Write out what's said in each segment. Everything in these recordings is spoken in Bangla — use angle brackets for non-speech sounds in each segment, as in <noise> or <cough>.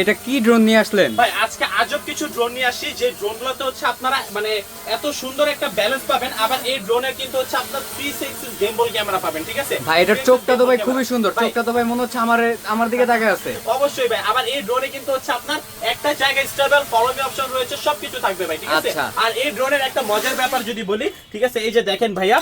এটা কি ড্রোন নিয়ে আসলেন? ভাই আজকে আজব কিছু ড্রোন নিয়ে আসি। যে ড্রোনগুলোতে হচ্ছে আপনারা মানে এত সুন্দর একটা ব্যালেন্স পাবেন। আবার এই ড্রোনের কিন্তু হচ্ছে আপনার থ্রি সিক্স গেমবল ক্যামেরা পাবেন ঠিক আছে? ভাই এটার চোখটা তো ভাই খুবই সুন্দর। চোখটা তো ভাই মনে হচ্ছে আমার আমার দিকে তাকায় আছে। অবশ্যই ভাই আবার এই ড্রোনে কিন্তু হচ্ছে আপনার একটা জায়গায় স্টেবল ফলো মি অপশন রয়েছে সবকিছু থাকবে ভাই ঠিক আছে? আচ্ছা। আর এই ড্রোনের একটা মজার ব্যাপার যদি বলি ঠিক আছে? এই যে দেখেন ভাইয়া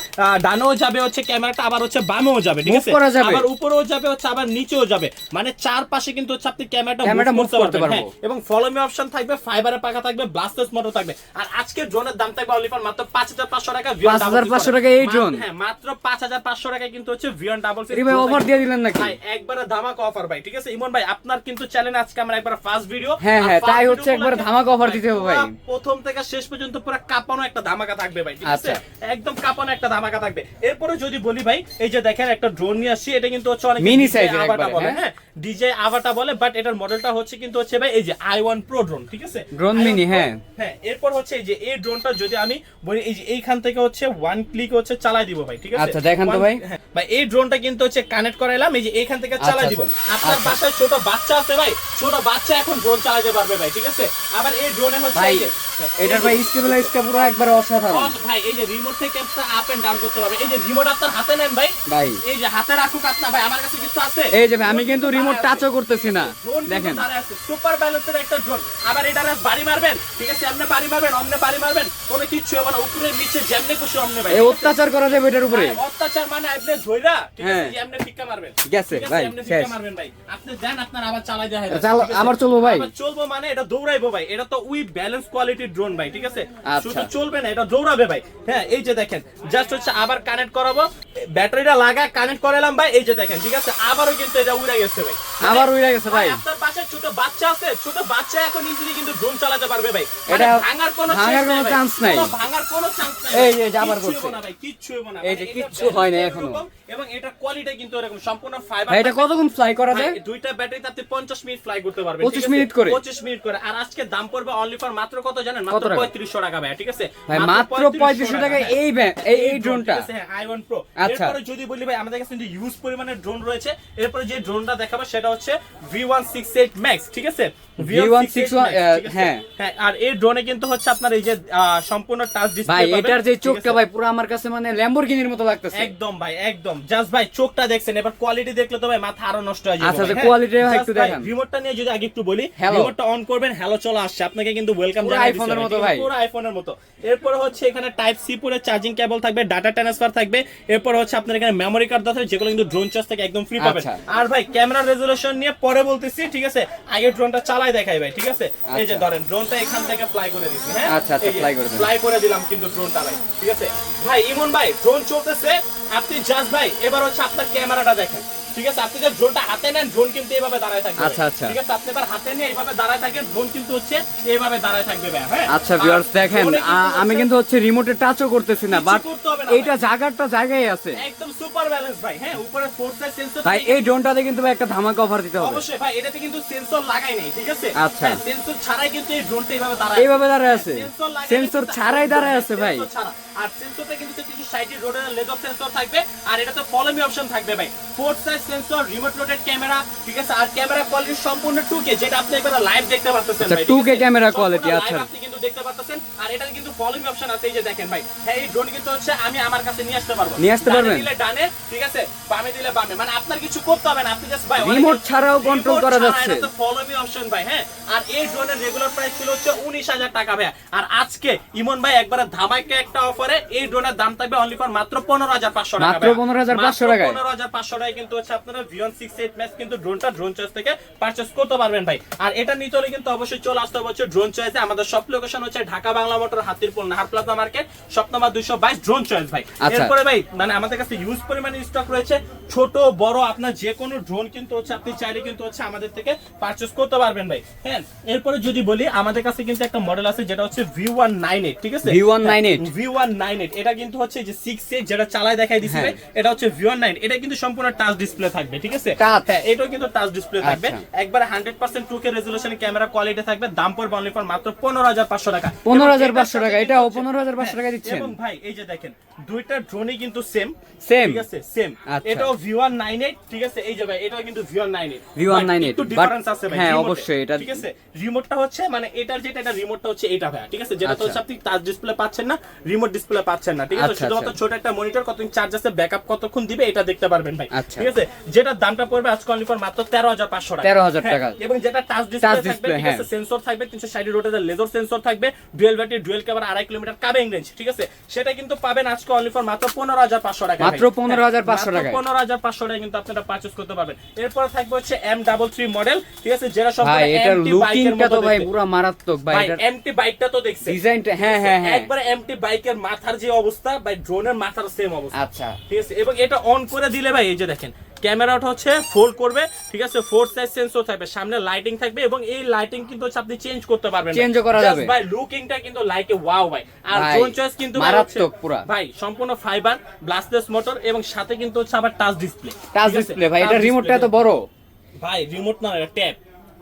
ডানেও যাবে হচ্ছে ক্যামেরাটা আবার হচ্ছে বামেও যাবে ঠিক আছে? আবার উপরেও যাবে হচ্ছে আবার নিচেও যাবে। মানে চার পাশে কিন্তু হচ্ছে আপনি ক্যামেরাটা করতে পারব। হ্যাঁ, এবং ফলো মি অপশন থাকবে ফাইবারের পাকা থাকবে ব্লাস্টেস মোটর থাকবে আর আজকে ড্রোনের দাম থাকবে অনলি ফর মাত্র 5500 টাকা ভিয়ন 5500 টাকা এই drone? হ্যাঁ মাত্র 5500 টাকায় কিন্তু হচ্ছে ভিয়ন ডাবল ভাই অফার দিয়ে দিলেন নাকি ভাই একবারে ধামাকা অফার ভাই ঠিক আছে ইমন ভাই আপনার কিন্তু চ্যানেল আজকে আমরা একবার ফার্স্ট ভিডিও হ্যাঁ, হ্যাঁ, তাই হচ্ছে একবারে ধামাকা offer দিতে হবে ভাই। প্রথম থেকে শেষ পর্যন্ত পুরো কাঁপানো একটা ধামাকা থাকবে ভাই ঠিক আছে আচ্ছা। একদম কাঁপানো একটা ধামাকা থাকবে এরপরে যদি বলি ভাই এই যে দেখেন একটা ড্রোন নিয়ে আসছি এটা কিন্তু হচ্ছে অনেক এর আভাটা একবারে, হ্যাঁ? হ্যাঁ ডিজে আভাটা বলে বাট এটার মডেলটা হচ্ছে কিন্তু হচ্ছে ভাই এই যে আই ওয়ান প্রো ড্রোন ঠিক আছে Drone i1 mini, Pro, হ্যাঁ। হ্যাঁ এরপর হচ্ছে এই যে এই ড্রোনটা যদি আমি বলি এই যে এইখান থেকে হচ্ছে ওয়ান ক্লিক হচ্ছে চালাই দিব ভাই ঠিক আছে আচ্ছা, দেখান তো ভাই। হ্যাঁ, ভাই এই ড্রোনটা কিন্তু হচ্ছে কানেক্ট করাইলাম এই যে এইখান থেকে চালাই আচ্ছা, দিব আচ্ছা। আপনার আচ্ছা। বাসায় ছোট বাচ্চা আছে ভাই ছোট বাচ্চা এখন ড্রোন চালাতে পারবে ভাই ঠিক আছে আবার এই ড্রোনে হচ্ছে হ্যাঁ, এটার ভাই স্টেবিলাইজটা পুরো একবারে অসাধারণ ভাই এই যে রিমোট থেকে আপনার আপ এন্ড ডাউন করতে পারবে এই যে রিমোট আপনার হাতে নেন ভাই ভাই। এই যে হাতে রাখুক ভাই আমার কাছে কিছু আছে? এই যে ভাই আমি কিন্তু রিমোট টাচও করতেছি না। দেখেন। সুপার ব্যালেন্সের একটা ড্রোন আবার এটা বাড়ি মারবেন? ঠিক আছে আপনি বাড়ি মারবেন অমনে বাড়ি মারবেন কোনো কিচ্ছু হবে না উপরে নিচে যেমনে খুশি অমনে ভাই। এই অত্যাচার করা যাবে এটার উপরে। অত্যাচার মানে আপনি ধইরা ঠিক আছে হ্যাঁ। আপনি ভিক্ষা মারবেন। গেছে, ভাই, মারবেন ভাই। আপনি দেন আপনার আবার চালাই চাল আবার চলবো ভাই। চলবো মানে এটা দৌড়াইবো ভাই। এটা তো উই ব্যালেন্স কোয়ালিটির ড্রোন ভাই ঠিক আছে? আচ্ছা। শুধু চলবে না এটা দৌড়াবে ভাই। হ্যাঁ এই যে দেখেন জাস্ট হচ্ছে আবার কানেক্ট করাবো ব্যাটারিটা লাগা কানেক্ট করালাম ভাই, এই যে দেখেন, ঠিক আছে? আবারও কিন্তু এটা উড়ে গেছে ভাই। আবার উড়ে গেছে ভাই। আপনার পাশে ছোট বাচ্চা আছে ছোট বাচ্চা এখন ইজিলি কিন্তু ড্রোন চালাতে পারবে ভাই। মানে এটা ভাঙার কোনো ভাঙার কোনো chance নাই। ভাঙার কোনো চান্স নাই এই, যে আবার করছে। না ভাই কিচ্ছু হইবো না এই যে কিচ্ছু হয় না এখনও। এবং এটা কোয়ালিটি কিন্তু এরকম সম্পূর্ণ ফাইবার এটা কতক্ষণ ফ্লাই করা যায়? দুইটা ব্যাটারিতে আপনি 50 মিনিট ফ্লাই করতে পারবেন 25 মিনিট করে? 25 মিনিট করে। আর আজকে দাম পড়বে অনলি ফর মাত্র কত জানেন? মাত্র টাকা? 3500 টাকা ভাই ঠিক আছে? ভাই মাত্র পঁয়ত্রিশশো টাকায় এই এই এই ড্রোনটা আইওয়ান প্রো আচ্ছা। এরপরে যদি বলি ভাই আমাদের কাছে কিন্তু ইউজ পরিমাণের ড্রোন রয়েছে এরপরে যে ড্রোনটা দেখাবো সেটা হচ্ছে V168 Max ঠিক আছে V161 Max, ঠিক আছে? হ্যাঁ। হ্যাঁ আর এই ড্রোনে কিন্তু হচ্ছে আপনার এই যে সম্পূর্ণ টাচ ডিসপ্লে ভাই এটার যে চোখটা ভাই পুরো আমার কাছে মানে ল্যাম্বরগিনির মতো লাগতেছে। একদম ভাই একদম। জাস্ট ভাই চোখটা দেখছেন। এবার কোয়ালিটি দেখলে তো ভাই মাথা আরও নষ্ট হয়ে যাবে আচ্ছা, আচ্ছা, হ্যাঁ? quality একটু ভাই, রিমোটটা নিয়ে যদি আগে একটু বলি রিমোটটা অন করবেন হ্যালো চলে আসছে। আপনাকে কিন্তু ওয়েলকাম জানাই iPhone মতো ভাই। পুরো আইফোনের মতো। এরপরে হচ্ছে এখানে টাইপ সি পুরো চার্জিং কেবল থাকবে ডাটা ট্রান্সফার থাকবে। এরপর হচ্ছে আপনার এখানে মেমরি কার্ড দেওয়া থাকবে যেগুলো কিন্তু ড্রোন চার্জ থেকে একদম ফ্রি পাবেন। আচ্ছা। আর ভাই ক্যামেরা রেজুলেশন নিয়ে পরে বলতেছি ঠিক আছে? আগে ড্রোনটা চালাই দেখাই ভাই ঠিক আছে? এই যে আচ্ছা। ধরেন ড্রোনটা এখান থেকে ফ্লাই করে দিছি হ্যাঁ? আচ্ছা, আচ্ছা, ফ্লাই করে দিলাম। ফ্লাই করে দিলাম কিন্তু ড্রোনটা ভাই ঠিক আছে? ভাই ইমন ভাই ড্রোন চলতেছে আপনি জাস্ট ভাই এবার হচ্ছে আপনার ক্যামেরাটা দেখেন। ঠিক আছে? আপনি যে ড্রোনটা হাতে নেন ড্রোন কিন্তু এইভাবে দাঁড়ায় থাকবে। আচ্ছা, আচ্ছা। ঠিক আছে? আপনি এবার হাতে নিয়ে এইভাবে দাঁড়ায় থাকেন ড্রোন কিন্তু হচ্ছে এইভাবে দাঁড়ায় থাকবে হ্যাঁ? আচ্ছা ভিউয়ার্স দেখেন আমি কিন্তু হচ্ছে রিমোটে টাচও করতেছি না বাট এইটা জায়গাটা জায়গায় আছে। একদম সুপার ব্যালেন্স ভাই হ্যাঁ? উপরে ফোর্সের সেন্সর ভাই এই ড্রোনটাতে কিন্তু ভাই একটা ধামাকা অফার দিতে হবে। অবশ্যই ভাই এটাতে কিন্তু সেন্সর লাগাই নাই ঠিক আছে? আচ্ছা। সেন্সর ছাড়াই কিন্তু এই ড্রোনটা এইভাবে দাঁড়ায় এইভাবে দাঁড়ায় আছে। সেন্সর কিন্তু- ছাড়াই দাঁড়ায় আছে ভাই। আর সেন্সরটা কিন্তু কিছু সাইডে রোডের লেজার সেন্সর থাকবে আর এটাতে ফলো মি অপশন থাকবে ভাই। Four size sensor remote rotated camera ঠিক আছে? আর ক্যামেরা কোয়ালিটি সম্পূর্ণ 2K যেটা আপনি একবার লাইভ দেখতে পারতেছেন আচ্ছা, ভাই 2K ক্যামেরা live আচ্ছা। আপনি কিন্তু দেখতে পারতেছেন। আর এটাতে কিন্তু অপশন আছে এই যে দেখেন ভাই। হ্যাঁ এই ড্রোন কিন্তু হচ্ছে আমি আমার কাছে নিয়ে আসতে পারব। নিয়ে আসতে পারবেন? দিলে ডানে ঠিক আছে? বামে দিলে বামে। মানে আপনার কিছু করতে হবে না আপনি জাস্ট ভাই Remote ছাড়াও control করা যাচ্ছে। ফলো মি অপশন ভাই হ্যাঁ? আর এই ড্রোনের রেগুলার প্রাইস ছিল হচ্ছে উনিশ হাজার টাকা ভাই আর আজকে ইমন ভাই একবারে ধামাকে একটা অফারে এই ড্রোনের দাম থাকবে অনলি ফর মাত্র পনেরো হাজার পাঁচশো টাকা মাত্র 15,500 টাকায়? পনেরো হাজার পাঁচশো টাকায় কিন্তু হচ্ছে আপনারা ভিয়ন সিক্স এইট ম্যাচ কিন্তু ড্রোনটা ড্রোন চয়েস থেকে পারচেস করতে পারবেন ভাই। আর এটা নিতে হলে কিন্তু অবশ্যই চলে আসতে হবে হচ্ছে ড্রোন চয়েসে আমাদের সব লোকেশন হচ্ছে Dhaka Bangla motor Hatirpul Nahar plaza market shop number দুইশো বাইশ ড্রোন চয়েস ভাই। আচ্ছা। এরপরে ভাই মানে আমাদের কাছে ইউজ পরিমাণে স্টক রয়েছে। ছোট বড় আপনার যে কোনো ড্রোন কিন্তু হচ্ছে আপনি চাইলে কিন্তু হচ্ছে আমাদের থেকে পারচেস করতে পারবেন ভাই। হ্যাঁ এরপরে যদি বলি আমাদের কাছে কিন্তু একটা মডেল আছে যেটা হচ্ছে ভি ওয়ান নাইন এইট ঠিক আছে? V198 V one nine eight এটা কিন্তু হচ্ছে যে সিক্স এইট যেটা চালায় দেখাই দিছি হ্যাঁ। ভাই এটা হচ্ছে ভি ওয়ান নাইন এটা কিন্তু সম্পূর্ণ টাচ ডিসপ্লে থাকবে ঠিক আছে হ্যাঁ এটাও কিন্তু টাচ ডিসপ্লে থাকবে আচ্ছা। একবারে ক্যামেরা কোয়ালিটি থাকবে দাম পড়বে অনলি ফর মাত্র পনেরো হাজার পাঁচশো পাঁচশো টাকা পনেরো এবং হাজার এটার পাঁচশো সাথে টাকা এটাও টাকা হ্যাঁ, দিচ্ছেন এবং ভাই এই যে দেখেন দুইটা ড্রোনই কিন্তু সেম Same? ঠিক আছে সেম আচ্ছা। এটাও ভিওয়ান নাইন এইট ঠিক আছে এই যে ভাই এটাও কিন্তু ভিওয়ান নাইন এইট V198 একটু but- ডিফারেন্স আছে ভাই হ্যাঁ, অবশ্যই, এটা- ঠিক আছে রিমোটটা হচ্ছে মানে এটার যেটা এটা রিমোটটা হচ্ছে এটা ভাই ঠিক আছে যেটা তো আচ্ছা। হচ্ছে আপনি টাচ ডিসপ্লে পাচ্ছেন না রিমোট ডিসপ্লে পাচ্ছেন না ঠিক আছে আচ্ছা, শুধুমাত্র আচ্ছা। ছোট একটা মনিটর কতদিন চার্জ আছে ব্যাকআপ কতক্ষণ দিবে এটা দেখতে পারবেন ভাই আচ্ছা। ঠিক আছে যেটার দামটা পড়বে আজকে অনলি ফর মাত্র তেরো হাজার পাঁচশো টাকা। 13,000 হ্যাঁ, টাকা। এবং যেটা টাচ ডিসপ্লে থাকবে ঠিক হ্যাঁ। আছে সেন্সর থাকবে তিনশো ষাট রোটের লেজার সেন্সর থাকবে ডুয়েল ব্যাটারি ডুয়েল ক্যামেরা আড়াই কিলোমিটার কাবিং রেঞ্জ ঠিক আছে? সেটা কিন্তু পাবেন আজকে অনলি ফর মাত্র পনেরো হাজার পাঁচশো টাকা মাত্র 15,500 টাকায়। পনেরো হাজার পাঁচশো টাকা কিন্তু আপনারা পারচেস করতে পারবেন। এরপর থাকবে হচ্ছে এম ডাবল থ্রি মডেল ঠিক আছে যেটা সব ভাই এটার লুকিংটা তো ভাই পুরো মারাত্মক ভাই এমটি বাইকটা তো দেখছে ডিজাইনটা হ্যাঁ হ্যাঁ হ্যাঁ। একবারে এমটি বাইকের মাথার যে অবস্থা ভাই ড্রোনের মাথার সেম অবস্থা। আচ্ছা। ঠিক আছে এবং এটা অন করে দিলে ভাই এই যে দেখেন ক্যামেরাটা হচ্ছে ফোল্ড করবে ঠিক আছে? ফোর সাইজ সেন্সর থাকবে সামনে লাইটিং থাকবে এবং এই লাইটিং কিন্তু হচ্ছে আপনি চেঞ্জ করতে পারবেন চেঞ্জ করা যাবে। ভাই লুকিংটা কিন্তু লাইকে ওয়াও ভাই। আর জোন চয়েস কিন্তু মারাত্মক পুরো। ভাই সম্পূর্ণ ফাইবার ব্লাস্টলেস মোটর এবং সাথে কিন্তু হচ্ছে আবার টাচ ডিসপ্লে টাচ ডিসপ্লে ভাই এটা রিমোটটা এত বড়। ভাই রিমোট না এটা ট্যাব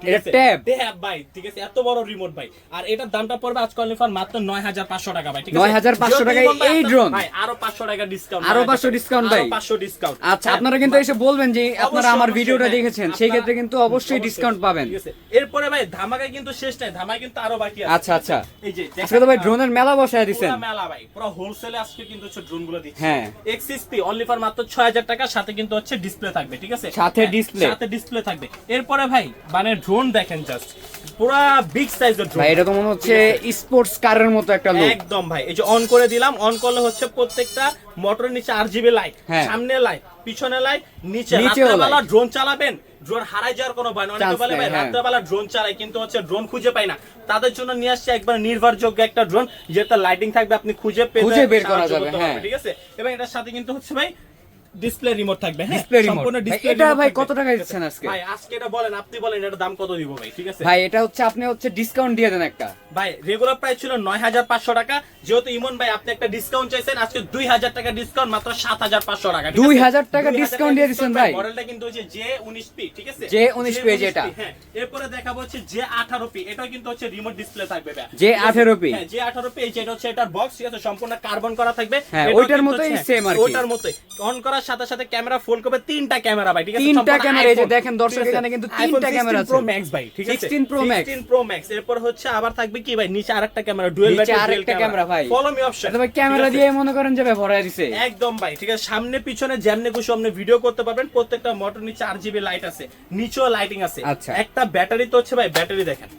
এটা tab? ট্যাব ভাই ঠিক আছে? এত বড় রিমোট ভাই আর এটার দামটা পড়বে আজকে অনলি ফর মাত্র 9500 টাকা ভাই ঠিক আছে? 9,500 টাকায় এই আপনার- ভাই আরও 500 টাকা ডিসকাউন্ট আরও 500 discount ভাই? 500 ডিসকাউন্ট আচ্ছা আপনারা কিন্তু এসে বলবেন যে আপনারা আমার ভিডিওটা হ্যাঁ। দেখেছেন সেই ক্ষেত্রে কিন্তু অবশ্যই ডিসকাউন্ট পাবেন। ঠিক আছে। এরপরে ভাই ধামাকা কিন্তু শেষ নাই ধামাকা কিন্তু আরও বাকি আছে। আচ্ছা, আচ্ছা। এই যে আজকে তো ভাই ড্রোনের মেলা বসায় দিছেন। মেলা ভাই পুরো হোলসেলে আজকে কিন্তু হচ্ছে দিচ্ছে। হ্যাঁ। অনলি ফর মাত্র 6000 টাকা সাথে কিন্তু হচ্ছে ডিসপ্লে থাকবে ঠিক আছে? সাথে হ্যাঁ, display? সাথে ডিসপ্লে থাকবে। এরপরে ভাই মানে ড্রোন দেখেন জাস্ট পুরা বিগ সাইজের ড্রোন ভাই এটা তো মনে হচ্ছে স্পোর্টস কারের মতো একটা লুক একদম ভাই এই যে অন করে দিলাম অন করলে হচ্ছে প্রত্যেকটা মোটরের নিচে আরজিবি লাইট হ্যাঁ। সামনে লাইট পিছনে লাইট নিচে রাত্রেবেলা ড্রোন চালাবেন ড্রোন হারাই যাওয়ার কোনো ভয় অনেকে বলে ভাই হ্যাঁ। রাত্রেবেলা ড্রোন চালাই কিন্তু হচ্ছে ড্রোন খুঁজে পাই না। তাদের জন্য নিয়ে আসছে একবার নির্ভরযোগ্য একটা ড্রোন যেটা লাইটিং থাকবে আপনি খুঁজে পেতে খুঁজে বের করা যাবে, হ্যাঁ। ঠিক আছে? এবং এটার সাথে কিন্তু হচ্ছে ভাই ডিসপ্লে রিমোট থাকবে হ্যাঁ? ডিসপ্লে রিমোট এটা ভাই কত টাকা দিচ্ছেন আজকে ভাই আজকে? এটা বলেন আপনি বলেন এটার দাম কত দিব ভাই ঠিক আছে? ভাই এটা হচ্ছে আপনি হচ্ছে ডিসকাউন্ট দিয়ে দেন একটা। ভাই রেগুলার প্রাইস ছিল নয় হাজার পাঁচশো টাকা। যেহেতু ইমন ভাই আপনি একটা ডিসকাউন্ট চাইছেন আজকে দুই হাজার টাকা ডিসকাউন্ট মাত্র সাত হাজার পাঁচশো টাকা 2000 টাকা 2000 discount দিয়ে দিচ্ছেন ভাই। মডেলটা কিন্তু হচ্ছে জে উনিশ পি ঠিক আছে? J19P যেটা। হ্যাঁ। এরপরে দেখাবো হচ্ছে জে আঠারো পি এটাও কিন্তু হচ্ছে রিমোট ডিসপ্লে থাকবে ভাই। J18P হ্যাঁ জে আঠারো পি যেটা হচ্ছে এটার বক্স ঠিক আছে? সম্পূর্ণ কার্বন করা থাকবে। হ্যাঁ, ওইটার মতোই same আর কি। ওইটার মতোই। অন করার সাথে সাথে ক্যামেরা ফোল্ড করবে তিনটা ক্যামেরা ভাই ঠিক আছে? তিনটা camera, এই যে দেখেন দর্শক এখানে কিন্তু তিনটা 16 camera আছে। Pro Max ভাই ঠিক আছে? 16 Pro Max। 16 Pro Max এরপর হচ্ছে আবার থাকবে কি ভাই? নিচে আরেকটা ক্যামেরা ডুয়াল ব্যাটারি আরেকটা camera ভাই। ফলো মি অপশন ভাই ক্যামেরা দিয়ে মনে করেন যে ভরায় দিছে একদম ভাই ঠিক আছে? সামনে পিছনে যেমনে খুশি আপনি ভিডিও করতে পারবেন। প্রত্যেকটা মোটর নিচে আর জিবি লাইট আছে নিচেও লাইটিং আছে। আচ্ছা। একটা ব্যাটারি তো হচ্ছে ভাই ব্যাটারি দেখেন।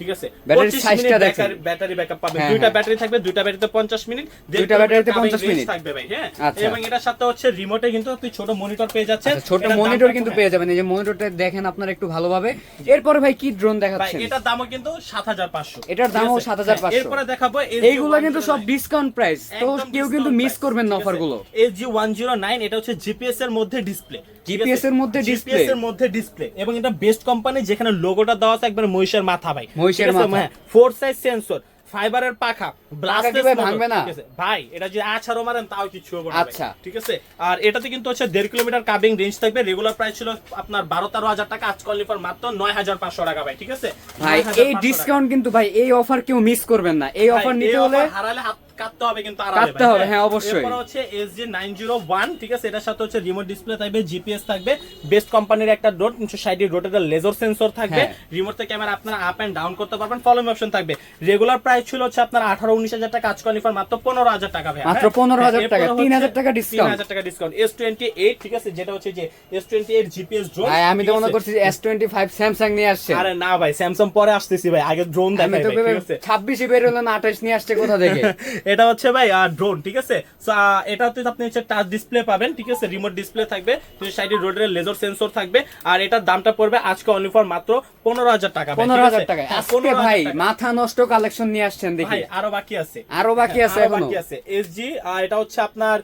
ঠিক আছে? ব্যাটারির 25 মিনিট দেখেন। ব্যাটারি- ব্যাকআপ পাবেন। হ্যাঁ, দুইটা হ্যাঁ। ব্যাটারি থাকবে দুইটা ব্যাটারিতে 50 মিনিট দুইটা ব্যাটারিতে কিলোমিটার 50 মিনিট। থাকবে ভাই হ্যাঁ? আচ্ছা। এবং এটার সাথে হচ্ছে রিমোটে কিন্তু আপনি ছোট মনিটর পেয়ে যাচ্ছেন। আচ্ছা, ছোট মনিটর কিন্তু পেয়ে যাবেন। এই যে মনিটরটা দেখেন আপনারা একটু ভালোভাবে। এরপরে ভাই কি ড্রোন ভাই দেখাচ্ছেন? এটার দামও কিন্তু 7500 এটার দামও 7500 এরপরে দেখাবো এইগুলো কিন্তু সব ডিসকাউন্ট প্রাইস তো কেউ কিন্তু মিস করবেন না অফারগুলো এসজি ওয়ান জিরো নাইন এটা হচ্ছে জিপিএস এর মধ্যে ডিসপ্লে GPS এর মধ্যে display? জিপিএস এর মধ্যে ডিসপ্লে এবং এটা বেস্ট কোম্পানি যেখানে লোগোটা দেওয়া আছে একবার মহিষের মাথা ভাই। মহিষের মাথা। ফোর সাইজ সেন্সর ফাইবারের পাখা ব্লাস্টেস ভাঙবে না? ভাই এটা যদি আছাড়ো মারেন তাও কিছু হবে না আচ্ছা। ঠিক আছে আর এটাতে কিন্তু হচ্ছে দেড় কিলোমিটার কাবিং রেঞ্জ থাকবে রেগুলার প্রাইস ছিল আপনার বারো তেরো হাজার টাকা আজ কল ফর মাত্র নয় হাজার পাঁচশো টাকা ভাই ঠিক আছে ভাই এই। ডিসকাউন্ট কিন্তু ভাই এই অফার কেউ মিস করবেন না এই অফার নিতে হলে হারালে হাত কাটতে হবে কিন্তু আরামে কাটতে হবে, হ্যাঁ, অবশ্যই। এরপর হচ্ছে SG 901 ঠিক আছে? এটার সাথে হচ্ছে রিমোট ডিসপ্লে থাকবে জিপিএস থাকবে বেস্ট কোম্পানির একটা ডট 360 রোটেটর লেজার সেন্সর থাকবে হ্যাঁ। ক্যামেরা আপনারা আপ এন্ড ডাউন করতে পারবেন ফলোইং অপশন থাকবে। রেগুলার প্রাইস ছিল হচ্ছে আপনার 18 19000 টাকা আজকাল ফর মাত্র 15000 টাকা ভাই। মাত্র 15,000 টাকা, 3,000 টাকা discount। 3000 টাকা ডিসকাউন্ট S28 ঠিক আছে? যেটা হচ্ছে যে S28 জিপিএস ড্রোন ভাই আমি তো মনে করছি এস টোয়েন্টি ফাইভ স্যামসাং নিয়ে আসছে। আরে না ভাই স্যামসাং পরে আসতেছি ভাই আগে ড্রোন দেখাই ভাই ঠিক আছে? ছাব্বিশে বের হলো না আঠাশ নিয়ে আসছে কোথা থেকে? <laughs> এটা হচ্ছে ভাই ড্রোন ঠিক আছে? আহ, এটাতে আপনি হচ্ছে টাচ ডিসপ্লে পাবেন ঠিক আছে? রিমোট ডিসপ্লে থাকবে সাইডে রোডের লেজার সেন্সর থাকবে আর এটার দামটা পড়বে আজকে অনলি ফর মাত্র পনেরো হাজার টাকা পনেরো হাজার টাকা হ্যাঁ, আজকে ভাই মাথা নষ্ট কালেকশন নিয়ে আসছেন দেখি। আরও বাকি আছে। আরও বাকি আছে এখনও? বাকি আছে। এসজি এটা হচ্ছে আপনার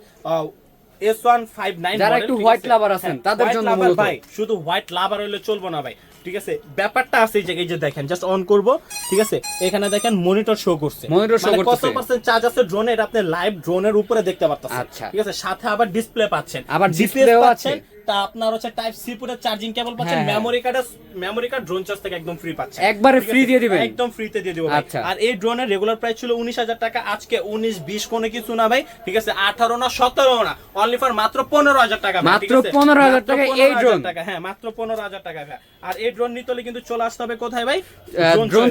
এস ওয়ান ফাইভ নাইন যারা একটু white lover আছেন, তাদের জন্য ভাই শুধু হোয়াইট লাভার হলে চলবো না ভাই। ঠিক আছে? ব্যাপারটা আছে এই যে এই যে দেখেন জাস্ট অন করব ঠিক আছে? এখানে দেখেন মনিটর শো করছে। মনিটর শো করছে কত পার্সেন্ট চার্জ আছে ড্রোনের আপনি লাইভ ড্রোনের উপরে দেখতে পারতেছেন আচ্ছা। ঠিক আছে? সাথে আবার ডিসপ্লে পাচ্ছেন। আবার display পাচ্ছেন তা আপনার হচ্ছে টাইপ সি পুরো চার্জিং কেবল পাচ্ছেন। Memory card memory card drone charge থেকে একদম ফ্রি পাচ্ছেন একবারে আছে? দিয়ে দিবেন? একদম ফ্রিতে দিয়ে দিব আচ্ছা। আর এই ড্রোনের রেগুলার প্রাইস ছিল উনিশ হাজার টাকা আজকে উনিশ বিশ কোনো কিছু না ভাই ঠিক আছে আঠারো না সতেরো না অনলি ফর মাত্র পনেরো হাজার টাকা মাত্র 15,000 মাত্র টাকায় এই 15,000? টাকা হ্যাঁ মাত্র পনেরো হাজার টাকা ভাই আর এই ড্রোন নিতে হলে কিন্তু চলে আসতে হবে কোথায় ভাই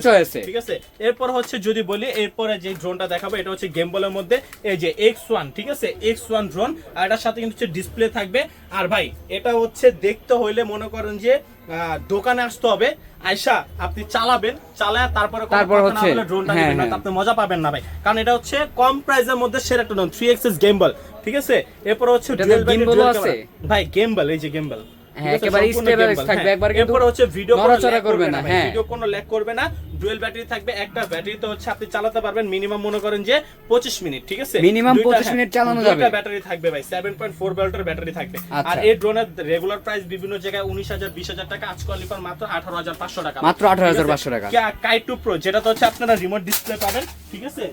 choice এ। ঠিক আছে এরপর হচ্ছে যদি বলি এরপরে যে ড্রোনটা দেখাবো এটা হচ্ছে গেমবলের মধ্যে এই যে এক্স ওয়ান ঠিক আছে এক্স ওয়ান ড্রোন আর এটার সাথে কিন্তু হচ্ছে ডিসপ্লে থাকবে আর ভাই এটা হচ্ছে দেখতে হইলে মনে করেন যে আহ, দোকানে আসতে হবে। আয়সা আপনি চালাবেন চালায় তারপরে তারপর হচ্ছে, ড্রোনটা হ্যাঁ, নেবেন না, হ্যাঁ। আপনি মজা পাবেন না ভাই। কারণ এটা হচ্ছে কম প্রাইসের মধ্যে সেরা একটা ড্রোন থ্রি এক্সেস গেমবল ঠিক আছে? এরপর হচ্ছে camera। ভাই গেমবল এই যে গেমবল হ্যাঁ, একেবারে stable থাকবে, একবার কিন্তু এরপর হচ্ছে ভিডিও নড়াচড়া করবে না, হ্যাঁ। ভিডিও কোনো ল্যাগ করবে না ডুয়েল ব্যাটারি থাকবে একটা ব্যাটারিতে হচ্ছে আপনি চালাতে পারবেন মিনিমাম মনে করেন যে 25 মিনিট ঠিক আছে Minimum 25 মিনিট চালানো দুইটা যাবে। ব্যাটারি থাকবে ভাই 7.4 ভোল্টের ব্যাটারি থাকবে। আর এই ড্রোনের রেগুলার প্রাইস বিভিন্ন জায়গায় 19000 20000 টাকা আজকে অনলি ফর মাত্র 18500 টাকা মাত্র 18,500 টাকা। কাই টু প্রো যেটা তো হচ্ছে আপনারা রিমোট ডিসপ্লে পাবেন ঠিক আছে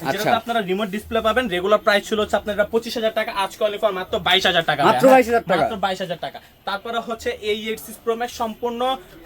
আচ্ছা। আপনারা রিমোট ডিসপ্লে পাবেন রেগুলার প্রাইস ছিল হচ্ছে আপনারা পঁচিশ হাজার টাকা আজকে অনলি ফর মাত্র বাইশ হাজার টাকা। মাত্র বাইশ হাজার টাকা। মাত্র বাইশ হাজার টাকা। তারপরে হচ্ছে এই এইট সিক্স প্রো সম্পূর্ণ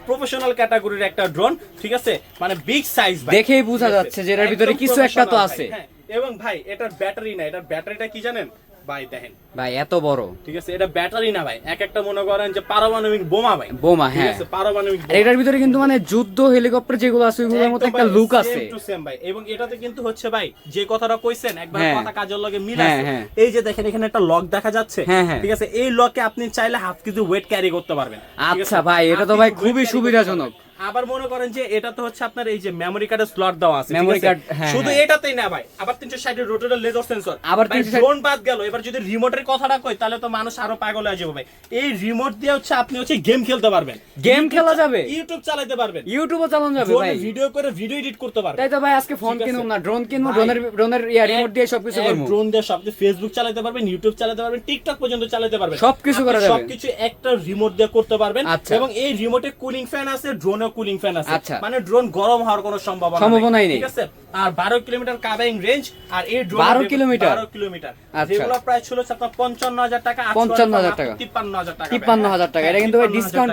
প্রফেশনাল ক্যাটাগরির একটা ড্রোন ঠিক আছে? মানে বিগ সাইজ দেখেই বোঝা যাচ্ছে যে এর ভিতরে কিছু একটা তো আছে। হ্যাঁ, এবং ভাই এটার ব্যাটারি না এটার ব্যাটারিটা কি জানেন? ভাই দেখেন। ভাই এত বড়। ঠিক আছে এটা ব্যাটারি না ভাই এক একটা মনে করেন যে পারমাণবিক বোমা ভাই। বোমা, হ্যাঁ। পারমাণবিক এটার ভিতরে কিন্তু মানে যুদ্ধ হেলিকপ্টার যেগুলো আছে ওইগুলোর মতো একটা লুক আছে। ভাই। এবং এটাতে কিন্তু হচ্ছে ভাই যে কথাটা কইছেন একবার হ্যাঁ। কথা কাজের লগে মিল হ্যাঁ, আছে। হ্যাঁ। এই যে দেখেন এখানে একটা লক দেখা যাচ্ছে। ঠিক আছে এই লকে আপনি চাইলে হাফ কেজি ওয়েট ক্যারি করতে পারবেন। আচ্ছা ভাই, এটা তো ভাই খুবই সুবিধাজনক। আবার মনে করেন যে এটা তো হচ্ছে আপনার এই যে মেমরি কার্ডের স্লট দেওয়া আছে আছে? card, হ্যাঁ, শুধু হ্যাঁ। এটাতেই না ভাই আবার 360 রোটেটর লেজার সেন্সর আবার ড্রোন বাদ গেল এবার যদি রিমোটের কথাটা কই তাহলে তো মানুষ আরও পাগল হয়ে যাবে ভাই। এই রিমোট দিয়ে হচ্ছে আপনি হচ্ছে গেম খেলতে পারবেন। গেম খেলা যাবে। ইউটিউব চালাতে পারবেন। ইউটিউবও চালানো যাবে ভাই। ভিডিও করে ভিডিও এডিট করতে পারবেন। তাই তো ভাই আজকে ফোন কিনুম না ড্রোন ভাই, ড্রোনের ড্রোনের ইয়া রিমোট দিয়ে সবকিছু করব। ড্রোন দিয়ে সব ফেসবুক চালাতে পারবেন ইউটিউব চালাতে পারবেন টিকটক পর্যন্ত চালাতে পারবেন। সবকিছু করা যাবে। সবকিছু একটা রিমোট দিয়ে করতে পারবেন আচ্ছা। এবং এই রিমোটে কুলিং ফ্যান আছে ড্রোনে কুলিং ফ্যান আছে আচ্ছা। মানে ড্রোন গরম হওয়ার কোনো সম্ভাবনা সম্ভাবনাই নেই। ঠিক আছে আর 12 কিলোমিটার কাভারিং রেঞ্জ আর এই ড্রোন 12 কিলোমিটার? 12 কিলোমিটার আচ্ছা। যেগুলো প্রাইস ছিল আপনার 55000 টাকা আজকে 55,000 টাকা। 53000 টাকা 53,000 টাকা। এটা কিন্তু ভাই 53,000 discount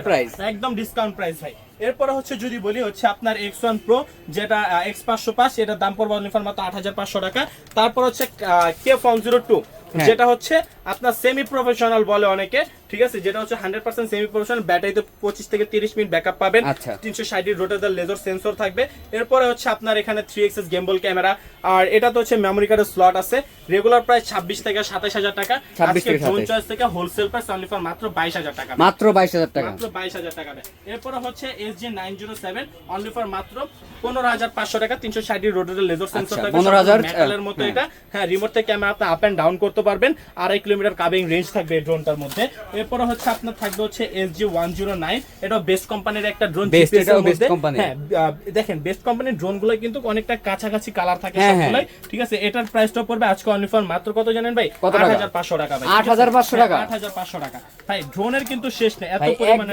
একদম ডিসকাউন্ট প্রাইস ভাই এরপরে হচ্ছে যদি বলি হচ্ছে আপনার এক্স ওয়ান প্রো যেটা এক্স পাঁচশো পাঁচ এটার দাম পড়বে অনলি ফর মাত্র আট হাজার পাঁচশো টাকা তারপর হচ্ছে কে ফোন জিরো টু। যেটা হচ্ছে আপনার সেমি প্রফেশনাল বলে অনেকে ঠিক আছে? যেটা হচ্ছে হান্ড্রেড পার্সেন্ট সেমি প্রফেশনাল ব্যাটারিতে পঁচিশ থেকে তিরিশ মিনিট ব্যাকআপ পাবেন। আচ্ছা। তিনশো ষাট রোটেদার লেজার সেন্সর থাকবে। এরপরে হচ্ছে আপনার এখানে থ্রি এক্সএস গেমবল ক্যামেরা আর এটা তো হচ্ছে মেমোরি কার্ডের স্লট আছে। রেগুলার প্রাইস ছাব্বিশ থেকে সাতাশ হাজার টাকা। আজকে 27 চয়েস থেকে হোলসেল প্রাইস অনলি ফর মাত্র বাইশ হাজার টাকা। মাত্র বাইশ হাজার টাকা। মাত্র বাইশ হাজার টাকা। এরপরে হচ্ছে S G nine zero seven only for মাত্র পনেরো হাজার পাঁচশো টাকা তিনশো ষাট রোডের লেজার সেন্সর আচ্ছা, 15,000 মেটালের মতো হ্যাঁ। এটা। হ্যাঁ রিমোট থেকে ক্যামেরা আপনি আপ এন্ড ডাউন করতে পারবেন। আড়াই কিলোমিটার কাবিং রেঞ্জ থাকবে এই ড্রোনটার মধ্যে। এরপরে হচ্ছে আপনার থাকবে হচ্ছে S G one zero nine এটা বেস্ট কোম্পানির একটা ড্রোন Best, এটাও best company। হ্যাঁ দেখেন বেস্ট কোম্পানির ড্রোন কিন্তু অনেকটা কাছাকাছি কালার থাকে সবগুলাই। ঠিক আছে এটার প্রাইসটা পড়বে আজকে মাত্র কত জানেন ভাই? আট হাজার পাঁচশো টাকা ভাই। 8,500 টাকা? আট হাজার পাঁচশো টাকা। ভাই ড্রোনের কিন্তু শেষ নেই এত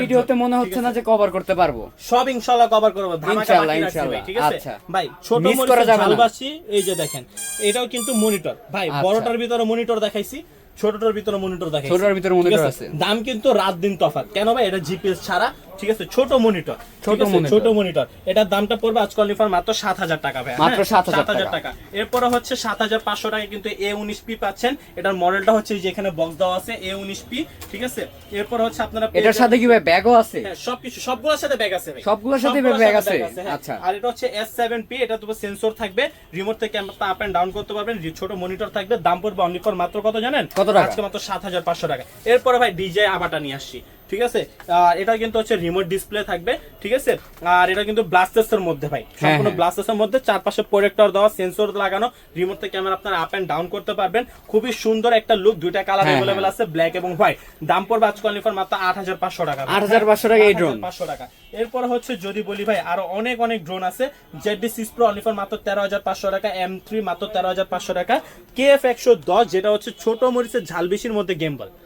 ভিডিওতে মনে হচ্ছে না যে কভার করতে পারব। সব ইনশাআল্লাহ কভার করব। ইনশাআল্লাহ, ইনশাআল্লাহ, ঠিক আছে আচ্ছা। ভাই ছোট মনিটর। ঝালবাসি এই যে দেখেন এটাও কিন্তু মনিটর ভাই আচ্ছা। বড়টার ভিতরে মনিটর দেখাইছি ছোটটার ভিতরে মনিটর দেখাইছি ছোটটার ভিতরে মনিটর আছে। দাম কিন্তু রাত দিন তফাত কেন ভাই এটা জিপিএস ছাড়া ঠিক আছে ছোট মনিটর ছোট। ছোট মনিটর এটার দামটা পড়বে অনলি মাত্র সাত হাজার টাকা ভাই মাত্র 7,000 হাজার টাকা। এরপরে হচ্ছে সাত হাজার পাঁচশো টাকা কিন্তু এ উনিশ পি পাচ্ছেন। এটার মডেলটা হচ্ছে এই যে এখানে বক্স দেওয়া আছে এ উনিশ পি ঠিক আছে? এরপর হচ্ছে আপনারা এটার সাথে কি ভাই ব্যাগও আছে? হ্যাঁ সবকিছু সবগুলোর সাথে ব্যাগ আছে সবগুলোর সাথে সাথে আছে? হ্যাঁ। আচ্ছা। আর এটা হচ্ছে S7P এটা তো সেন্সর থাকবে। রিমোট থেকে আপনি আপ এন্ড ডাউন করতে পারবেন। ছোট মনিটর থাকবে দাম পড়বে অনলি ফর মাত্র কত জানেন? কত টাকা? আজকে মাত্র 7500 টাকা। এরপরে ভাই ডিজে আবাটা নিয়ে আসছি। ঠিক আছে আর এটা কিন্তু হচ্ছে রিমোট ডিসপ্লে থাকবে ঠিক আছে আর এটা কিন্তু ব্লাস্টার্সের মধ্যে ভাই সম্পূর্ণ হ্যাঁ। ব্লাস্টার্সের মধ্যে চারপাশে প্রোজেক্টর দেওয়া সেন্সর লাগানো রিমোট থেকে ক্যামেরা আপনারা আপ এন্ড ডাউন করতে পারবেন খুবই সুন্দর একটা লুক দুইটা কালার হ্যাঁ, अवेलेबल আছে ব্ল্যাক এবং হোয়াইট দাম পড়বে আজকে অনলি ফর মাত্র 8500 টাকা ভাই। 8,500 টাকা এই drone। 8,500 টাকা এরপর হচ্ছে যদি বলি ভাই আরো অনেক অনেক ড্রোন আছে জেডি সিক্স প্রো অনলি মাত্র তেরো হাজার পাঁচশো টাকা এম থ্রি মাত্র তেরো হাজার পাঁচশো টাকা কে এফ একশো দশ যেটা হচ্ছে ছোট মরিচের ঝাল বেশির মধ্যে গেমবল ঝাল- ঠিক আছে আহ,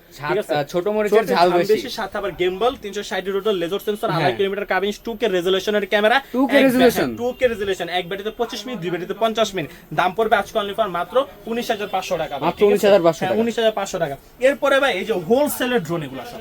ছোট মরিচের ঝাল বেশি। সাথে আবার গেমবল 360 রোটার লেজার সেন্সর আড়াই। Kilometre covering 2K রেজোলিউশনের camera 2K resolution? 2K resolution এক ব্যাটারিতে 25 মিনিট দুই ব্যাটারিতে 50 মিনিট দাম পড়বে আজকে অনলি ফর মাত্র 19500 টাকা মাত্র ঠিক আছে? 19,500 হ্যাঁ, টাকা। 19500 টাকা এরপরে ভাই এই যে হোলসেলের ড্রোন এগুলো সব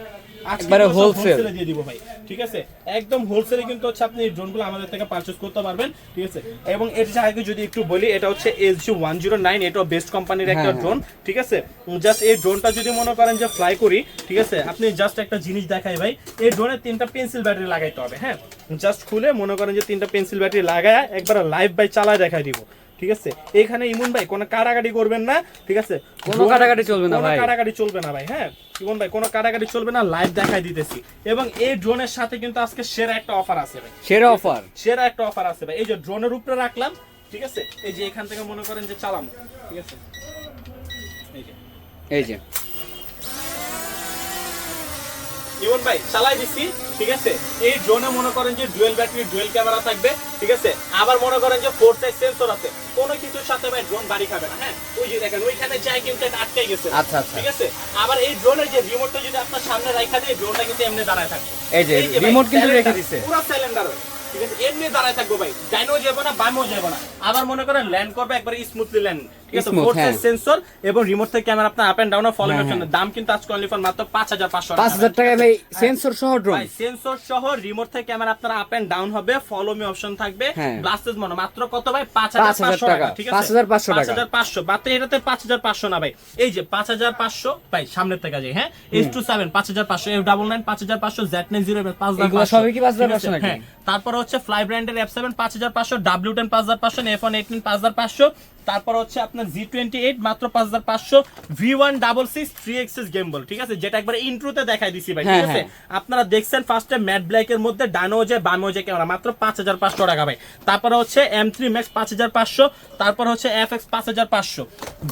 একবারে এ দিয়ে দিব ভাই ঠিক আছে? একদম হোলসেলে কিন্তু হচ্ছে আপনি এই ড্রোনগুলো আমাদের থেকে পারচেজ করতে পারবেন ঠিক আছে? এবং এর আগে যদি একটু বলি এটা হচ্ছে এসজি ওয়ান জিরো নাইন এটা বেস্ট কোম্পানির একটা হ্যাঁ, ড্রোন ঠিক আছে? জাস্ট এই ড্রোনটা যদি মনে করেন যে ফ্লাই করি ঠিক আছে? আপনি জাস্ট একটা জিনিস দেখাই ভাই এই ড্রোনে তিনটা পেন্সিল ব্যাটারি লাগাইতে হবে হ্যাঁ? জাস্ট খুলে মনে করেন যে তিনটা পেন্সিল ব্যাটারি লাগায় একবার লাইভ বাই চালায় দেখাই দিব। ঠিক আছে? এখানে ইমন ভাই কোনো কাটাকাটি করবেন না ঠিক আছে? কোনো কাটাকাটি চলবে না কোনো ভাই। কাটাকাটি চলবে না ভাই হ্যাঁ? ইমন ভাই কোনো কাটাকাটি চলবে না লাইভ দেখাই দিতেছি। এবং এই ড্রোনের সাথে কিন্তু আজকে সেরা একটা অফার আছে ভাই। সেরা অফার সেরা একটা অফার আছে ভাই। এই যে ড্রোনের উপরে রাখলাম ঠিক আছে? এই যে এখান থেকে মনে করেন যে চালানো ঠিক আছে? এই যে। এই যে। ইমন ভাই চালাই দিছি। ঠিক আছে? এই ড্রোনে মনে করেন যে ডুয়েল ব্যাটারি ডুয়েল ক্যামেরা থাকবে ঠিক আছে? আবার মনে করেন যে ফোর সাইজ সেন্সর আছে। কোনো কিছুর সাথে ভাই ড্রোন বাড়ি খাবে না হ্যাঁ? ওই যে দেখেন ওইখানে যাই কিন্তু আটকে গেছে। আচ্ছা, আচ্ছা। ঠিক আছে? আবার এই ড্রোনের যে রিমোটটা যদি আপনার সামনে রাখা দিয়ে ড্রোনটা কিন্তু এমনি দাঁড়ায় থাকবে। এই যে, remote কিন্তু রেখে দিছে। পুরো সিলিন্ডার ঠিক আছে? এমনি দাঁড়ায় থাকব ভাই। ডাইনও যাব না বামও যাব না। আবার মনে করেন ল্যান্ড করবে একবার স্মুথলি ল্যান্ড ঠিক আছে ফোর হ্যাঁ। সেন্সর এবং রিমোট থেকে ক্যামেরা আপনার আপ এন্ড ডাউন ফলো হ্যাঁ, দাম কিন্তু আজকে অনলি ফর মাত্র 5500 পাঁচ হাজার ভাই সেন্সর সহ ড্রোন সেন্সর সহ রিমোট থেকে ক্যামেরা আপনার আপ এন্ড ডাউন হবে ফলো মি অপশন থাকবে হ্যাঁ। ব্লাস্টেজ মনে মাত্র কত ভাই 5,500 5500 টাকা ঠিক আছে 5,500 টাকা। 5500 মাত্র এটাতে 5500 না ভাই এই যে 5500 ভাই সামনের থেকে যাই হ্যাঁ H27 5500 F99 5500 Z90 5500 এগুলো সবই কি 5,500 নাকি? হ্যাঁ তারপর হচ্ছে ফ্লাই ব্র্যান্ডের F7 5500 W10 5500 F1 18 5500 তারপর হচ্ছে আপনার Z28 মাত্র 5500 V1 double six three XS gimbal ঠিক আছে? যেটা একবার ইন্ট্রোতে দেখাই দিছি ভাই ঠিক হ্যাঁ, আছে? হ্যাঁ। আপনারা দেখছেন ফার্স্টে ম্যাট ব্ল্যাক এর মধ্যে ডানো যে বামো যে ক্যামেরা মাত্র পাঁচ হাজার পাঁচশো টাকা ভাই। তারপরে হচ্ছে এম থ্রি ম্যাক্স পাঁচ হাজার পাঁচশো তারপর হচ্ছে এফ এক্স পাঁচ হাজার পাঁচশো।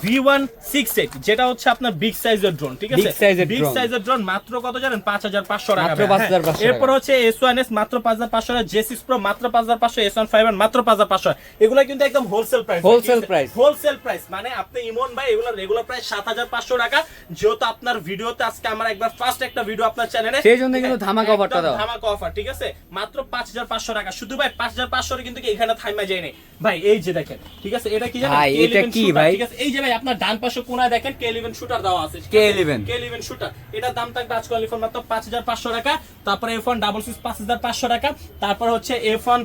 ভি ওয়ান সিক্স এইট যেটা হচ্ছে আপনার বিগ সাইজের ড্রোন ঠিক আছে? বিগ সাইজের ড্রোন মাত্র কত জানেন? পাঁচ হাজার পাঁচশো টাকা হ্যাঁ। 5,500 এরপর হচ্ছে এস ওয়ান এস মাত্র পাঁচ হাজার পাঁচশো জে সিক্স প্রো মাত্র পাঁচ হাজার পাঁচশো এস ওয়ান ফাইভ মাত্র পাঁচ হাজার পাঁচশো। এগুলো কিন্তু একদম wholesale price Wholesale price। Wholesale price মানে আপনি ইমন ভাই এগুলো রেগুলার প্রাইস সাত হাজার পাঁচশো টাকা। যেহেতু আপনার ভিডিওতে আজকে আমার একবার ফার্স্ট একটা ভিডিও আপনার চ্যানেলে সেই জন্য কিন্তু ধামাকা অফারটা দেওয়া। ধামাকা অফার ঠিক আছে? মাত্র পাঁচ হাজার পাঁচশো টাকা। শুধু ভাই পাঁচ হাজার পাঁচশো কিন্তু কি এখানে থাইমা যায়নি ভাই এই যে দেখেন ঠিক আছে? এটা কি জানেন? ভাই, এটা কি ভাই? ঠিক আছে? এই যে ভাই আপনার ডান পাশে কোনায় দেখেন কে ইলেভেন শুটার দেওয়া আছে K11 কে ইলেভেন শুটার এটার দাম থাকবে আজকে অনলি মাত্র পাঁচ হাজার পাঁচশো টাকা। তারপরে এফ ওয়ান ডাবল সিক্স পাঁচ হাজার পাঁচশো টাকা। তারপর হচ্ছে এফ ওয়ান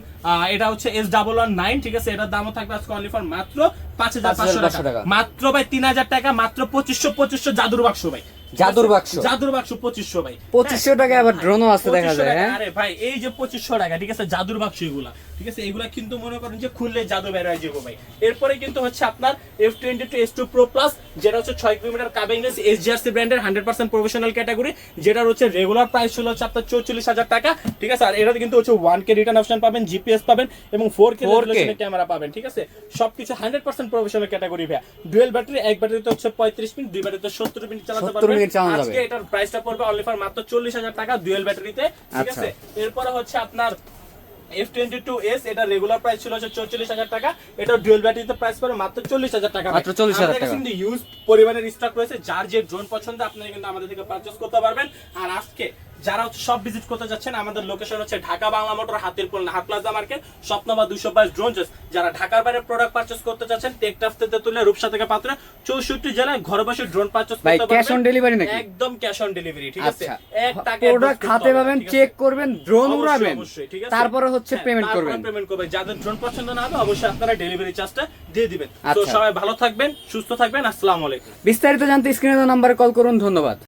এটা হচ্ছে এস ডাবল ওয়ান নাইন ঠিক আছে? এটার দামও থাকবে আজকে অনলি মাত্র পাঁচ হাজার পাঁচশো টাকা। মাত্র ভাই তিন হাজার টাকা মাত্র পঁচিশশো পঁচিশশো জাদুর বাক্স ভাই জাদুর বাক্স। জাদুর বাক্স পঁচিশশো ভাই। পঁচিশশো টাকা আবার ড্রোনও আছে দেখা যায় হ্যাঁ। আরে ভাই এই যে পঁচিশশো টাকা ঠিক আছে? জাদুর বাক্স এগুলা ঠিক আছে? এগুলা কিন্তু মনে করেন যে খুললে জাদু বের হয়ে যাব ভাই। এরপরে কিন্তু হচ্ছে আপনার F twenty two S two pro plus যেটা হচ্ছে ছয় কিলোমিটার ব্র্যান্ডের হান্ড্রেড পার্সেন্ট প্রফেশনাল ক্যাটাগরি যেটার হচ্ছে রেগুলার প্রাইস ছিল হচ্ছে আপনার চৌচল্লিশ হাজার টাকা ঠিক আছে? আর এটাতে কিন্তু হচ্ছে ওয়ান কে রিটার্ন অপশন পাবেন জিপিএস পাবেন এবং ফোর কে 4K ক্যামেরা পাবেন ঠিক আছে? সবকিছু হান্ড্রেড পার্সেন্ট প্রফেশনাল ক্যাটাগরি ভাই ডুয়েল ব্যাটারি এক ব্যাটারিতে হচ্ছে পঁয়ত্রিশ মিনিট দুই ব্যাটারিতে সত্তর মিনিট চালাতে 70 পারবেন। মিনিট চালানো যাবে। আজকে এটার প্রাইসটা পড়বে অনলি ফর মাত্র চল্লিশ হাজার টাকা ডুয়েল ব্যাটারিতে ঠিক আচ্ছা। আছে এরপর হচ্ছে আপনার এফ টোয়েন্টি টু এস এটা রেগুলার প্রাইস ছিল হচ্ছে চৌচল্লিশ হাজার টাকা এটা ডুয়েল ব্যাটারিতে প্রাইস পড়বে মাত্র চল্লিশ হাজার টাকা মাত্র 40,000 আমাদের কাছে টাকা। কিন্তু ইউজ পরিমাণের স্টক রয়েছে যার যে ড্রোন পছন্দ আপনারা কিন্তু আমাদের থেকে পারচেজ করতে পারবেন আর আজকে যারা হচ্ছে সব ভিজিট করতে যাচ্ছেন আমাদের লোকেশন হচ্ছে ঢাকা বাংলা মোটর হাতিরপুল হাট প্লাজা মার্কেট স্বপ্ন বা দুশো বাইশ ড্রোন যারা ঢাকার বাইরে প্রোডাক্ট পারচেস করতে চাচ্ছেন টেকটাফ থেকে তুলে রূপসা থেকে পাত্র চৌষট্টি জেলায় ঘরে বসে ড্রোন পারচেস করতে ক্যাশ অন ডেলিভারি নাকি? একদম ক্যাশ অন ডেলিভারি ঠিক আছে? আচ্ছা। এক টাকা প্রোডাক্ট হাতে পাবেন চেক করবেন ড্রোন অবশ্যই, উড়াবেন। ঠিক আছে? তারপরে হচ্ছে হ্যাঁ, পেমেন্ট করবেন। পেমেন্ট করবেন। যাদের ড্রোন পছন্দ না হবে অবশ্যই আপনারা ডেলিভারি চার্জটা দিয়ে দিবেন। তো আচ্ছা। সবাই ভালো থাকবেন সুস্থ থাকবেন আসসালামু আলাইকুম। বিস্তারিত জানতে স্ক্রিনে নাম্বারে কল করুন ধন্যবাদ।